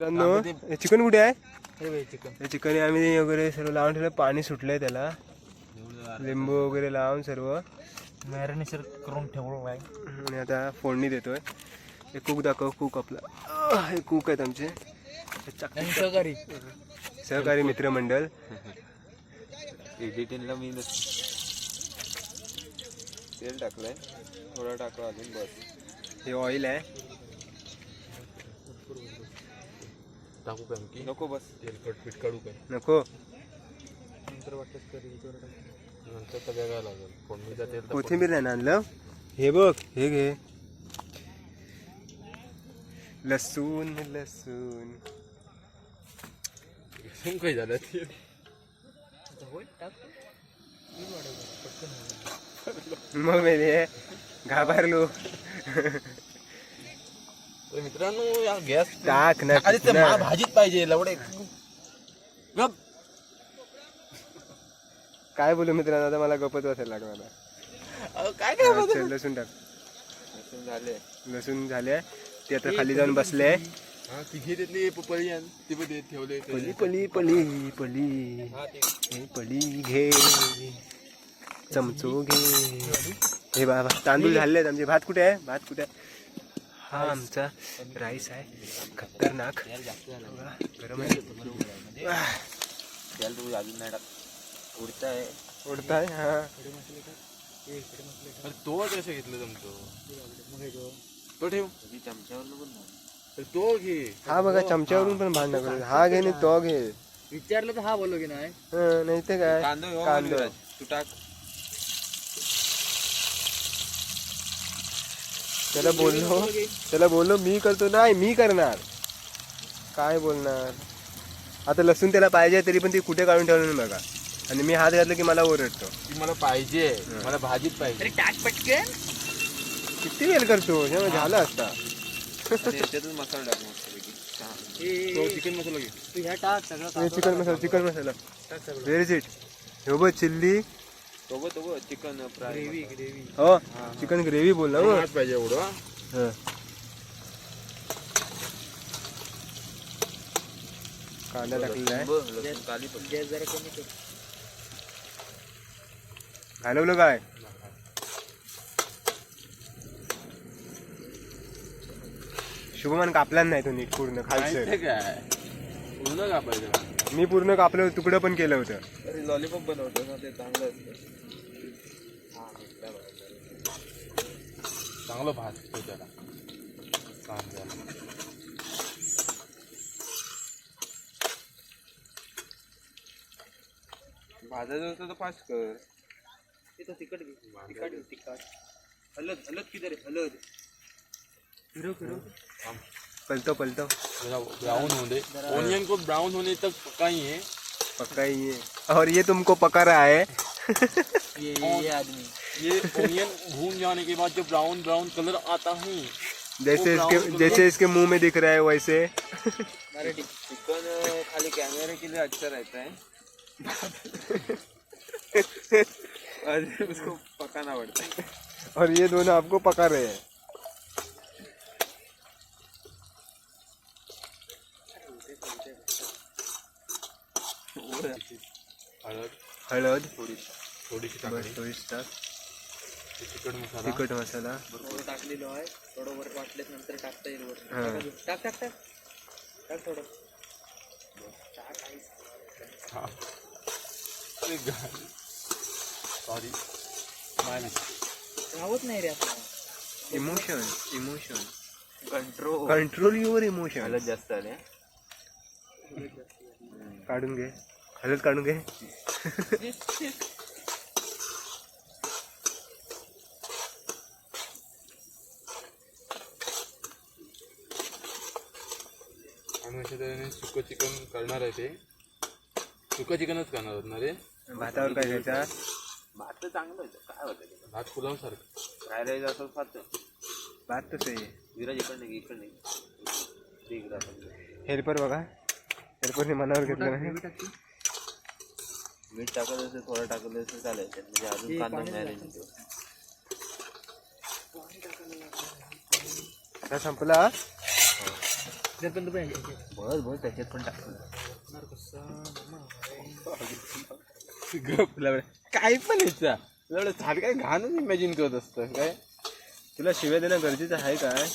Chicken कुठे आहे? हे चिकन. हे चिकन आम्ही वगैरे सर्व लावून ठेवलं पाणी सुटलंय त्याला. लिंबू वगैरे लावून सर्व. मॅरिनेशन करून ठेवलं आहे आणि आता फोडणी देतोय. हे कुक दाखव कुक आपला. हे कुक आहेत आमचे. सहकारी. सहकारी मित्रमंडळ. एडिटिंगला मी तेल टाकलंय. थोडं टाकलं अजून बस. हे ऑइल आहे. टाकू का की नको बस. तेलकट पीठ काढू काय नको. नंतर वाटत. नंतर तर वेगळा लागेल. फोडणीचा तेल कोथिंबीर नाही ना आणलं? हे बघ हे घे. लसूण लसूण. फोडणी काय झालं ते. मग मेले घाबरलो. तर मित्रांनो या गॅस टाक ना. मा- भाजीत पाहिजे लवडे. गप. काय बोलू मित्रांनो आता मला गपत वाचायला लागणार अहो, काय काय हा, चल, लसूण टाक. झाले. लसूण झाले. ते आता खाली जाऊन बसले. हा तिघे त्यातली पपळी आण. ती पण देत ठेवले. पली पली पली पली. हा ते. हे पली घे. चमचो घे. हे बाबा तांदूळ झाले आमचे. भात कुठे आहे? भात कुठे आहे? हा आमचा राईस आहे. खतरनाक. गरम आहे. आह, नाही उडताय उडताय हा. अरे तो कसं घेतलं हे जो तो ठेव. चमच्यावर अरे तो घे. हा बघा चमच्यावरून पण भांडणं करू हा घे आणि तो घे. विचारलं तर हा बोललो की नाही. हं, नाही ते काय? कांदा कांदा तू टाक. त्याला बोललो. त्याला बोललो मी करतो नाही मी करणार. काय बोलणार? आता लसूण त्याला पाहिजे तरी पण ती कुठे काढून ठेवलं नाही बघा. आणि मी हात घातलं की मला ओरडतो. ती मला पाहिजे मला भाजीत पाहिजे. अरे टाक पटकन. किती वेळ करतो? जेव्हा झालं असता त्याच्यातच मसाला टाक मस्तपैकी हे- चिकन मसाला घे. तू ह्या टाक सगळं हे चिकन मसाला चिकन मसाला. टाक सगळं. व्हेर इज इट हे बघ चिल्ली सोबत सोबत चिकन फ्राय ग्रेव्ही ग्रेव्ही हो? चिकन ग्रेव्ही बोल ना मग पाहिजे एवढं हं. कांदा टाकलेला आहे. लसूण काली पण. गॅस जरा कमी कर. घालवलं काय? शुभमान कापला नाही तो नीट पूर्ण खालचं. काय? पूर्ण का पाहिजे मी पूर्ण कापलं तुकडं पण केलं होतं. अरे लॉलीपॉप बनवतो ना ते चांगलं असतं चांगलं भाजतो त्याला. कांद्याला भाजायचं असतं तर फास्ट कर. तिथं तिखट घे. तिखट घे तिखट. हलद हलद किधर आहे हलद. फिरव फिरव. पलतो पलटो। ब्राउन होने। ओनियन को ब्राउन होने तक पकाई है पक्का ही है। और ये तुमको पका रहा है। ये ये ये आदमी। ये ओनियन भून जाने के बाद जो ब्राउन ब्राउन कलर आता है जैसे इसके जैसे इसके मुँह में दिख रहा है वैसे। चिकन खाली कैमरे के लिए अच्छा रहता है। और उसको पकाना पड़ता है। और ये दोनों आपको पका रहे हैं। हळद हळद थोडीशी थोडीशी बस टाकली. थोडीशी टाक. तिखट मसाला. तिखट मसाला. थोडं टाकलेलो आहे. थोडं वर वाटल्यास नंतर टाकता येईल वर. हा. टाक. टाक टाक टाक. टाक थोडं. टाक आईस. सॉरी राहत नाही. रे आता. Emotion emotion control control your emotion हळद जास्त आले काढून घे. हळद काढून घे. आम्ही अशा तऱ्हेने सुकं चिकन करणार आहे ते. सुकं चिकनच करणार आहोत ना रे? भातावर काय घ्यायचा भात तर चांगलं होतं काय होतं भात पुलाव सारखं फ्राय राईस असं खात भात तसं आहे. विराज इकडे नाही इकडे हेल्पर बघा. हेल्परने मनावर घेतलं नाही. मीठ टाकत. असेल थोडं टाकलं असेल चालेल. म्हणजे अजून कांदा मॅरिनेट होतो आता संपला? बस बस त्याच्यात पण गप लवडं. काय पण इच्छा एवढं झाड काय घाणच इमॅजिन करत असतं काय? तुला शिव्या देणं गरजेचं आहे काय?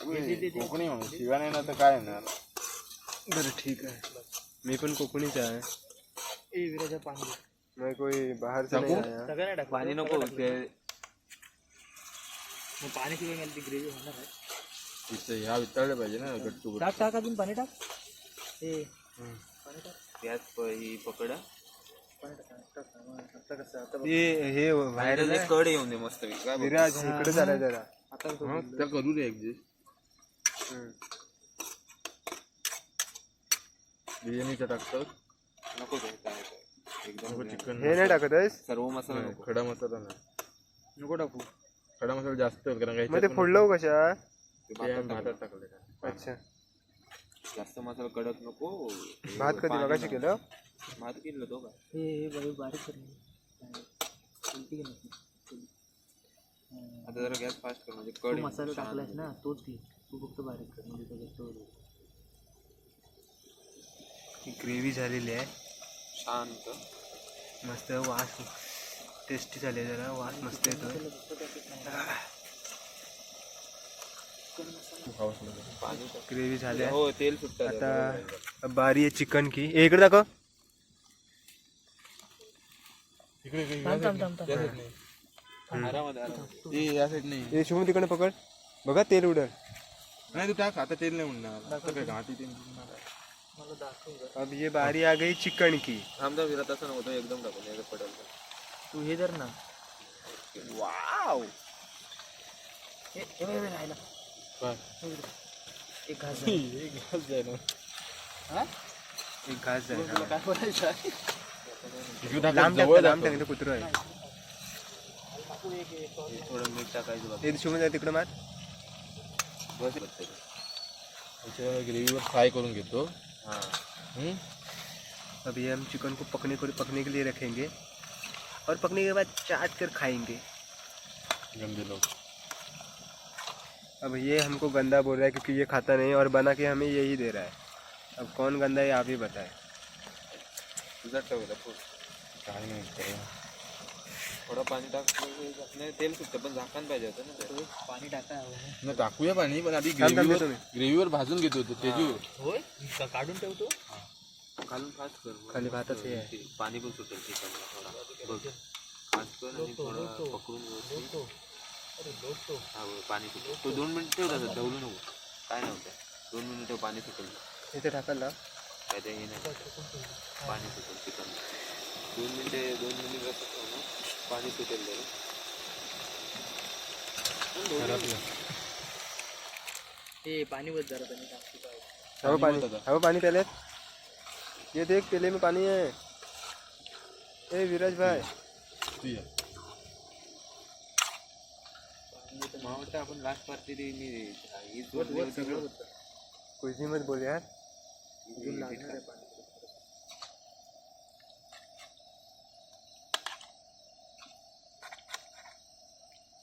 कोकणी म्हणून. शिवाय नाही ना तर काय येणार बरं ठीक आहे. मी पण कोकणीच आहे. मैं कोई बाहर से नहीं आया पाणी नको ते पाणी शिवाय गेली ती ग्रेव्ही होणार आहे. तिथं ह्या वितळले पाहिजे ना गट्टू टाक टाक अजून पाणी टाक. ए त्यात प- ही पकड. हे हे बाहेर बाहेर कड येऊन दे मस्त. विराज इकडे चालाय जरा. त्या करू दे ऍडजस्ट हम्म. बिर्याणीचा टाकतात. नको ते काय. एकदम चिकन हे नाही टाकत आहेस? सर्व मसाला नको. खडा मसाला नाही. नको टाकू. खडा मसाला जास्त होईल कारण मग ते फोडलं कशा ते ते भातात भातात टाकलं. अच्छा. जास्त मसाला कडक नको. भात कधी पाणी मगाशी. केलं? भात केलं तो का? हे हे बारीक बारीक कर उलटी की नको आता जरा गॅस फास्ट कर म्हणजे तू कड मसाला टाकलायस ना तोच घे. तू फक्त बारीक कर म्हणजे त्याच्यात तो होईल. ग्रेव्ही झालेली आहे. शांत. मस्त वास टेस्टी झाले जरा वास मस्त टाक. ग्रेव्ही झाली आहे. हो तेल सुटत आता. बारी आहे चिकन की. ए, इकडे दाखव. इकडे शुभम तिकडे पकड. बघा तेल उडल. नाही तू टाक आता तेल नाही म्हणणार अब ये बारी आ गई चिकन की थांबदा विरत असं नव्हतं एकदम टाकून नाही तर पडेल तू हे धर ना वाव हे हे बघ, हे बघ, राहिला. काय हे बघ. एक घास झाला. एक घास द्या ना. हा? एक घास तुला काय बोलायचं आहे? लांब जवळ टाक लांब दाखव. टाक कुत्र आहे. हे थोडं मीठ टाकायचं बाबा ते शुभम जा तिकडे मार बस त्याच्या ग्रेव्हीवर फ्राय करून घेतो हाँ। अभी अब ये हम चिकन को पकने को पकने के लिए रखेंगे। और पकने के बाद चाट कर खाएँगे। गंदे लोग। अब ये हमको गंदा बोल रहा है क्योंकि ये खाता नहीं और बना के हमें यही दे रहा है। अब कौन गंदा है आप ही बताएँ तुझा ठेवला फुल काय नाही करा. थोडं पाणी टाक नाही तेल सुटतं पण झाकण पाहिजे होतं ना ते. पाणी टाका नाही टाकूया पाणी पण आधी ग्रेव्हीवर ग्रेव्हीवर भाजून घेतो तो तेजू होय? का- काढून ठेवतो. घालून फास्ट कर. खाली भातच हे. आहे. ते पाणी पण सुटेल चिकनला थोडा बघ. फास्ट कर आणि थोडं पकडून व्यवस्थित. हा बघ, पाणी सुटेल. तो दोन मिनिट ठेव तसं ढवलू नको. काय नव्हतं दोन मिनिट ठेव पाणी सुटेल. इथे टाकायला काय ते हे नाही. पाणी सुटेल चिकन. दोन मिनिटे दोन मिनिट ठेव ना. पाणी सुटेल त्याला हे। पाणी बस जरा त्यांनी टाकतो काय. हवं पाणी मत आता. हवं पाणी त्याला ये देख केले में पानी है। ए विराज भाई। तू या. मला वाटतं आपण लास्ट पार्टी ती मी हीच बोलली होती बघ. कुछ भी मत बोल यार।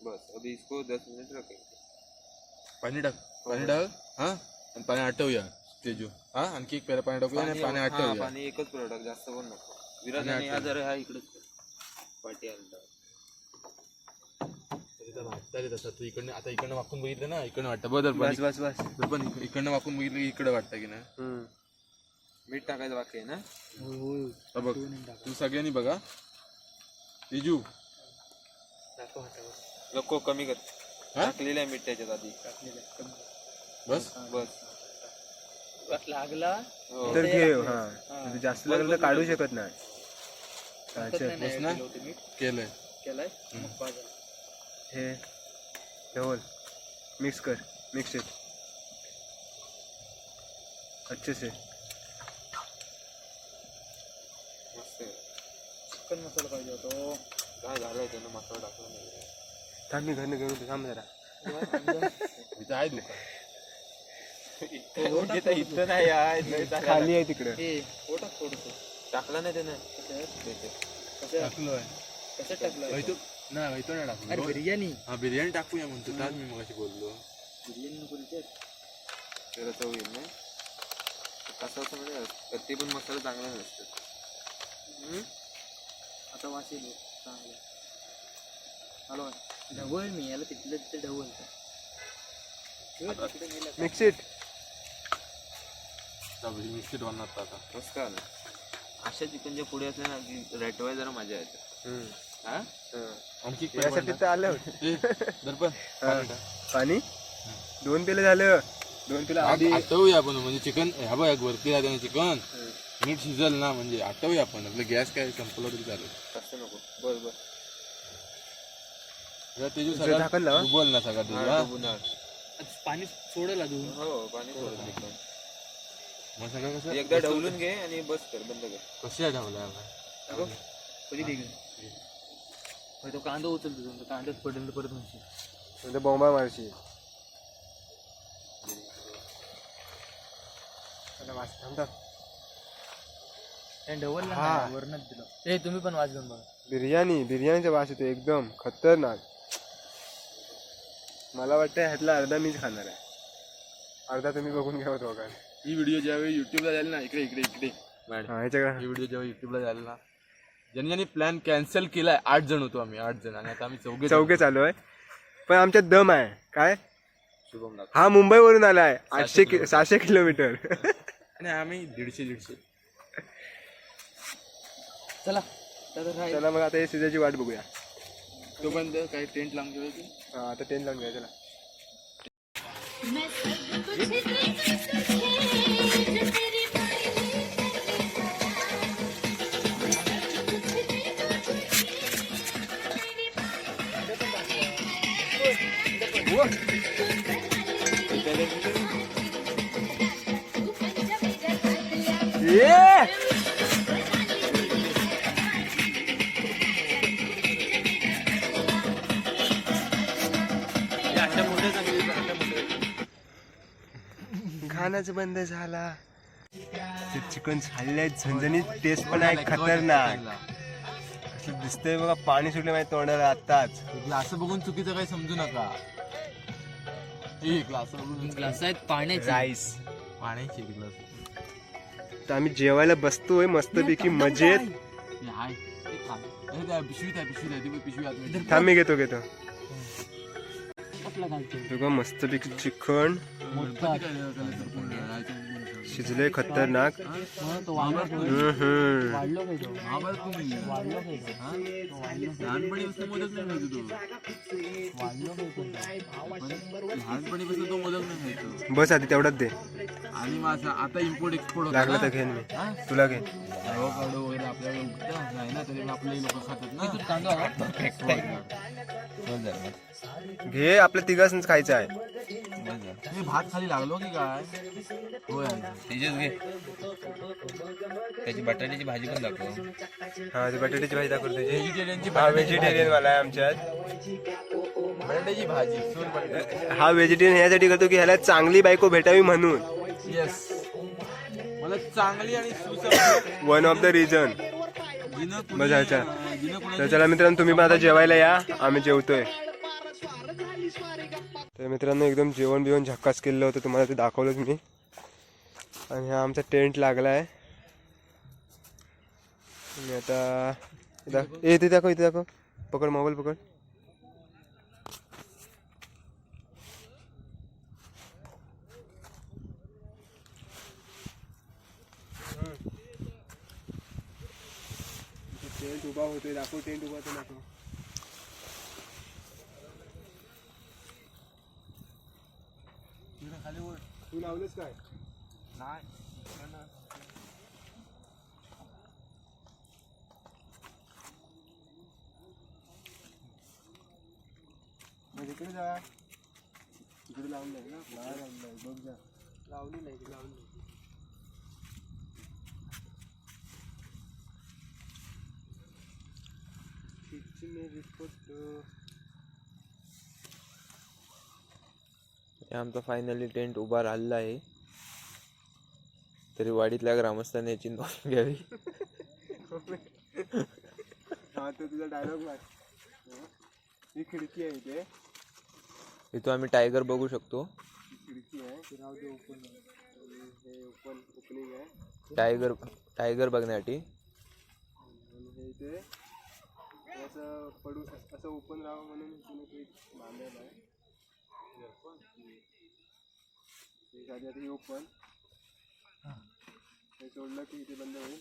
बस अभी इसको दस मिनट रखेंगे। पाणी टाक पाणी टाक हा? आणि पाणी आटवूया तेजू। हा? आणखी एक पेरा पाणी टाकूया आणि पाणी हा, आटवूया पाणी एकच प्रोडक्ट जास्त पण नको। विराज आणि हा. जरा हा इकडेच पाठी तसं तू इकडनं आता इकडनं वाकून बघितलं ना इकडनं वाटतं. बदल पण बस बस बस. इक- पण इक- इकडनं वाकून बघितलं की इकडे वाटतं की ना. मीठ टाकायचं बाकी आहे ना? हा बघ तू सगळ्यांनी बघा. तेजू. दाखव हातावर. नको कमी कर. हा? टाकलेलं आहे मीठ त्याच्यात आधी बस. बस लागला. हो. तर हा. म्हणजे जास्त लागलं तर काढू शकत नाही. अच्छा. बस ना. केलंय. केलाय? हे ढवल मिक्स कर. मिक्स इट अच्छे से. मस्त आहे. चिकन मसाला पाहिजे होतो. काय झालंय त्यानं? मसाला टाकला नाही. थांब मी घरनं घेऊन येतो, थांब जरा. इथं आहे दुकान इथं नाही आहे खाली आहे तिकडे. हे टाकला नाही त्यानं. कसं टाकलोय कसं टाकलं वैतो नाही वैतो नाही अरे टाकलो बिर्याणी. हा बिर्याणी टाकूया म्हणतो. त्याच मी मगाशी बोललो. त्याला चव येईल नाही. कसं असं म्हणजे कधी पण मसाला चांगला नसतो. आता येईल. चांगलं. हॅलो ढवळ मी याला तिथलं तिथे ढवळ मिक्स इट मिक्सिट बनणार आता. मस्त आलं अशा चिकनच्या पुढे असल्या ना की रेटवाय जरा मजा येते. हा? आणखी यासाठी तर आलं. होतं पाणी दोन पेले झालं. दोन पेले आधी. आटवूया आपण म्हणजे चिकन ह्या बघ वरती राहते चिकन. नीट शिजल ना म्हणजे आटवूया आपण. आपलं गॅस काय संपलं तरी चालेल. तसं नको. बर बर. झाकण लावा. डुबल ना हा? पाणी सोडेल अजून. हो पाणी एकदम. मग सगळं कसं? एकदा ढवलून घे आणि बस कर बंद कर. कशी आपण? कधी दे तो कांदा उचलतो तुमचा कांद्यात पडेल परत म्हणशील. नंतर बॉम्बा मारशी आता वास थांब थांब. ढवल हा. वरणात दिलं. ए तुम्ही पण वाच घेऊन बघा. बिर्याणी बिर्याणीचा वास येतो एकदम. खतरनाक. मला वाटतं ह्यातला अर्धा मीच खाणार आहे. अर्धा तुम्ही बघून घ्या का ही व्हिडिओ ज्यावेळी युट्यूबला जाईल ना इकडे इकडे इकडे. मॅडम हा. ही व्हिडिओ जेव्हा युट्यूबला जाईल ना ज्यांनी ज्यांनी प्लॅन कॅन्सल केलाय आठ जण होतो आम्ही आठ जण. आणि आता आम्ही चौघे चौके चालू आहे. पण आमच्यात दम आहे. काय? शुभम हा मुंबईवरून आलाय. आठशे कि सहाशे किलोमीटर. आणि आम्ही दीडशे दीडशे. चला. तर चला मग आता हे सीझनची वाट बघूया. तोपर्यंत काही टेंट लावून ठेवायची. हा आता टेन लावून घ्या चला खाणंच बंद झाला. ते चिकन खाल्लंय झणझणीत टेस्ट पण आहे खतरनाक. असं दिसतंय बघा पाणी सुटलं माझ्या तोंडाला आत्ताच. ग्लास बघून चुकीचं काही समजू नका. ग्लास बघून ग्लास आहेत पाण्याचे. राईस पाण्याची ग्लास. तर आम्ही जेवायला बसतोय मस्तपैकी मजेत. हाय पिशवीत आहे पिशवीत आहे ती पिशवी. थांब मी घेतो घेतो. घालतो तुझं मस्तपैकी चिकन. शिजले खतरनाक. हा? बस आधी तेवढाच दे. आणि असं आता इम्पोर्ट एक्सपोर्ट लागलं. तर घेईन मी? तुला घे. Avocado वगैरे आपल्याकडे उगतं नाही ना तरी आपले लोक खातात ना. तू? घे आपल्या तिघांच खायचं आहे. हे भात खाली लागलो की काय? होय. तेजस घे. त्याची बटाट्याची भाजी पण दाखव. हा ते बटाट्याची भाजी दाखवतो तुझी. व्हेजिटेरियनची हा व्हेजिटेरियन वाला आहे आमच्यात. बटाट्याची भाजी हा व्हेजिटेरियन ह्यासाठी करतो की ह्याला चांगली बायको भेटावी म्हणून. येस मला चांगली आणि वन ऑफ द रिझन अच्छा. तर चला मित्रांनो तुम्ही पण आता जेवायला या. आम्ही जेवतोय. तर मित्रांनो एकदम जेवण बिवण झक्कास केलेलं होतं. तुम्हाला ते दाखवलंच मी. आणि हा आमचा टेंट लागला आहे आणि आता ए इथे दाखव इथे दाखव. पकड मोबाईल पकड. होतोय दाखव टेंट उभा तर दाखव. तू लावलंस काय? मग इकडे जा. इकडे लावलंय ना नाही लावलंय बघ जा. लावली नाही लावली आमचा फायनली टेंट उभा राहिला आहे. तरी वाडीतल्या ग्रामस्थांनी याची नोंद घ्यावी. हा तुझा डायलॉग ही खिडकी आहे इथे. इथं आम्ही टायगर बघू शकतो. खिडकी आहे. ओपन हे ओपन ओपनिंग आहे. टायगर टायगर बघण्यासाठी. असं पडू असं ओपन राहावं म्हणून एक एक बांधायला आहे. हे आता हे ओपन हे. सोडलं की इथे बंद होईल.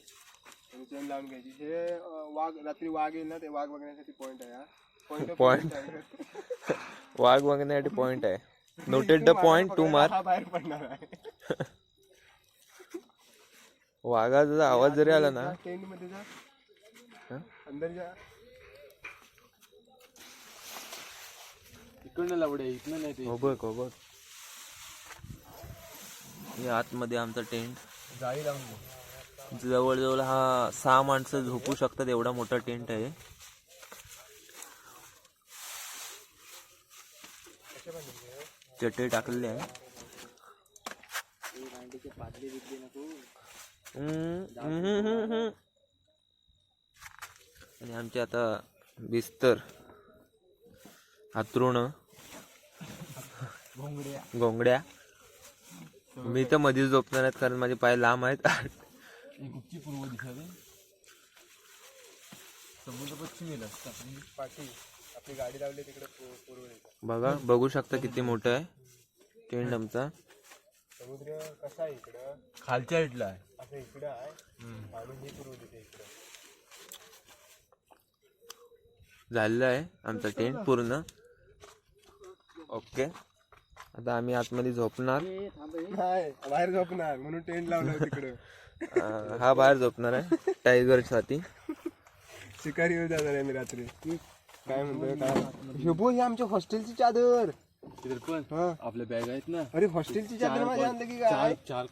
आणि चेन लावून घ्यायची. हे वाघ रात्री वाघ येईल ना ते वाघ बघण्यासाठी पॉईंट आहे हा. Point Point. वाघ बघण्यासाठी पॉइंट आहे. Noted the point to mark हा बाहेर पडणार आहे. वाघाचा आवाज जरी आला ना. टेंटमध्ये जा? अंदर जा. इकडनं लावडे इथनं नाही ते. हो बघ हो बघ हे आतमध्ये आमचा टेंट. जाळी लावून दे. जवळजवळ हा सहा माणसं झोपू शकतात एवढा मोठा टेंट आहे. चटई टाकलेली आहे. हम्म, हम्म, हम्म, हम्म. आणि आमचे आता बिस्तर हातरुण. गोंगड्या मी तर मध्येच झोपणार आहेत कारण माझे पाय लांब आहेत. एक गुप्ती पूर्व दिशा दे. समुद्र पश्चिमेला. आपली पाठी. आपली गाडी लावली तिकडे पू- पूर्व दिशा. बघा बघू शकता किती मोठं आहे. टेंट आमचा समुद्र कसा आहे इकडं? खालच्या साईडला आहे. असं इकडं आहे. आणि ही पूर्व दिशा इकडं. झालेलं आहे आमचा टेंट पूर्ण. ओके. आता आम्ही आतमध्ये झोपणार. नाही बाहेर झोपणार म्हणून टेंट लावलं तिकडं. अं, हा बाहेर झोपणार आहे. टायगरसाठी शिकारी येऊ जाणार आहे मी रात्री. काय म्हणतोय काय? शुभो ही आमच्या हॉस्टेलची चादर. हा. आपल्या बॅग आहेत ना. अरे हॉस्टेलची चादर माझ्या अंदाजी काय? चार चार